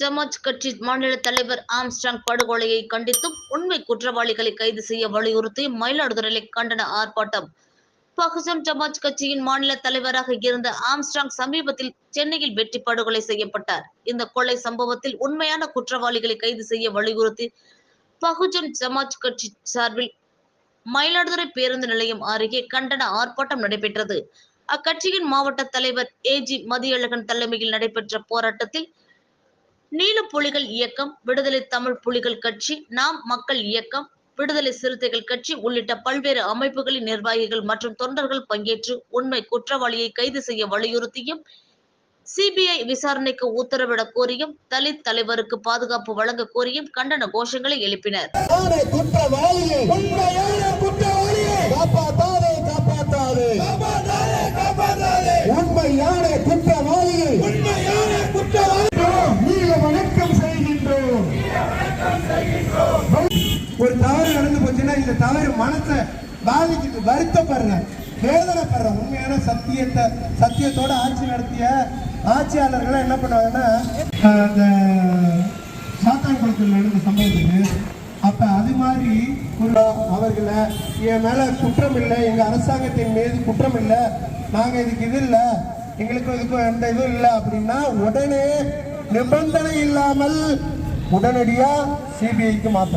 ஜமாத் கட்சி மாநில தலைவர் ஆம்ஸ்டாங் படுகொலையை கண்டித்தும் உண்மை குற்றவாளிகளை கைது செய்ய வலியுறுத்தி மயிலாடுதுறையில் கண்டன ஆர்ப்பாட்டம். பகுஜன் ஜமாத் கட்சியின் மாநில தலைவராக இருந்த ஆம்ஸ்டாங் சமீபத்தில் சென்னையில் வெட்டி படுகொலை செய்யப்பட்டார். இந்த கொலை சம்பவத்தில் உண்மையான குற்றவாளிகளை கைது செய்ய வலியுறுத்தி பகுஜன் ஜமாத் கட்சி சார்பில் மயிலாடுதுறை பேருந்து நிலையம் அருகே கண்டன ஆர்ப்பாட்டம் நடைபெற்றது. அக்கட்சியின் மாவட்ட தலைவர் ஏஜி மதியழகன் தலைமையில் நடைபெற்ற போராட்டத்தில் நீல புலிகள் இயக்கம் விடுதலை தமிழ் புலிகள் கட்சி நாம் மக்கள் இயக்கம் விடுதலை சிறுத்தைகள் கட்சி உள்ளிட்ட பல்வேறு அமைப்புகளின் நிர்வாகிகள் மற்றும் தொண்டர்கள் பங்கேற்று உண்மை குற்றவாளியை கைது செய்ய வலியுறுத்தியும் சிபிஐ விசாரணைக்கு உத்தரவிட கோரியும் தலித் தலைவருக்கு பாதுகாப்பு வழங்க கோரியும் கண்டன கோஷங்களை எழுப்பினர். ஒரு தவறு நடந்து போச்சுன்னா இந்த தவறு மனசை பாதிக்குது. வருத்தப்படுற வேதனைப்படுற உண்மையான சத்தியத்தை சத்தியத்தோட ஆட்சி நடத்திய ஆட்சியாளர்கள் என்ன பண்ணுவாங்கன்னா அந்த சாத்தான்குளத்தில் நடந்த சம்பவத்துக்கு அப்ப அது மாதிரி ஒரு அவர்களை என் மேல குற்றம் இல்லை எங்க அரசாங்கத்தின் மீது குற்றம் இல்லை நாங்க இதுக்கு இது இல்லை எங்களுக்கு இதுக்கு எந்த இதுவும் இல்லை அப்படின்னா உடனே நிபந்தனை இல்லாமல் உடனடியா சிபிஐக்கு மாற்ற